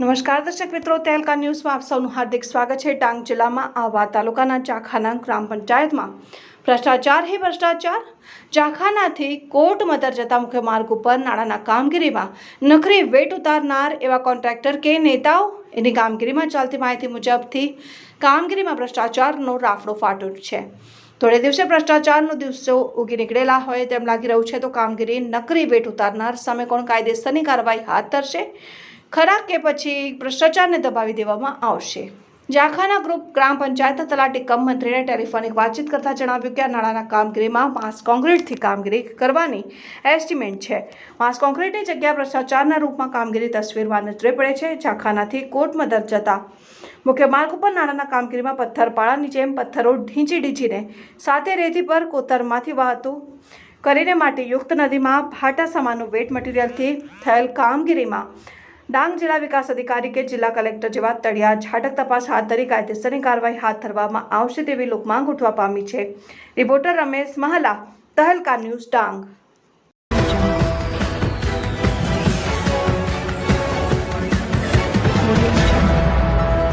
નમસ્કાર દર્શક મિત્રો તેલકા ન્યૂઝમાં આપ સૌનું હાર્દિક સ્વાગત છે. ડાંગ જિલ્લામાં આવા તાલુકાના ચાખાના ગ્રામ પંચાયતમાં ભ્રષ્ટાચાર હે ભ્રષ્ટાચાર. ચાખાનાથી કોર્ટ મદર જતા મુખ્ય માર્ગ ઉપર નાણાંના કામગીરીમાં નખરી વેટ ઉતારનાર એવા કોન્ટ્રાક્ટર કે નેતાઓ, એની કામગીરીમાં ચાલતી માહિતી મુજબથી કામગીરીમાં ભ્રષ્ટાચારનો રાફડો ફાટ્યો છે. થોડે દિવસે ભ્રષ્ટાચારનો દિવસો ઉગી નીકળેલા હોય તેમ લાગી રહ્યું છે, તો કામગીરી નકરી વેટ ઉતારનાર સામે કોણ કાયદેસરની કાર્યવાહી હાથ ધરશે? ખરા કે પછી ભ્રષ્ટાચારને દબાવી દેવામાં આવશે? જાખાના ગ્રુપ ગ્રામ પંચાયત તલાટી કમ મંત્રીને ટેલિફોનિક વાતચીત કરતા જણાવ્યું કે આ નાળાના કામગીરીમાં માસ કોન્ક્રીટથી કામગીરી કરવાની એસ્ટિમેટ છે. માસ કોન્ક્રીટની જગ્યા ભ્રષ્ટાચારના રૂપમાં કામગીરી તસવીરમાં નજરે પડે છે. જાખાનાથી દર જતા મુખ્ય માર્ગ ઉપર નાળાના કામગીરીમાં પથ્થરપાળાની જેમ પથ્થરો ઢીંચી ઢીંચીને સાથે રેતી પર કોતરમાંથી વહાતું કરીને માટે યુક્ત નદીમાં ભાટા સમાનનું વેટ મટીરિયલથી થયેલ કામગીરીમાં ડાંગ જિલ્લા વિકાસ અધિકારી કે જિલ્લા કલેક્ટર જેવા તળિયા ઝાટક તપાસ હાથ ધરી કાયદેસરની કાર્યવાહી હાથ ધરવામાં આવશે તેવી લોકમાંગ ઉઠવા પામી છે. Reporter Ramesh Mahala, Tehelka news Dang.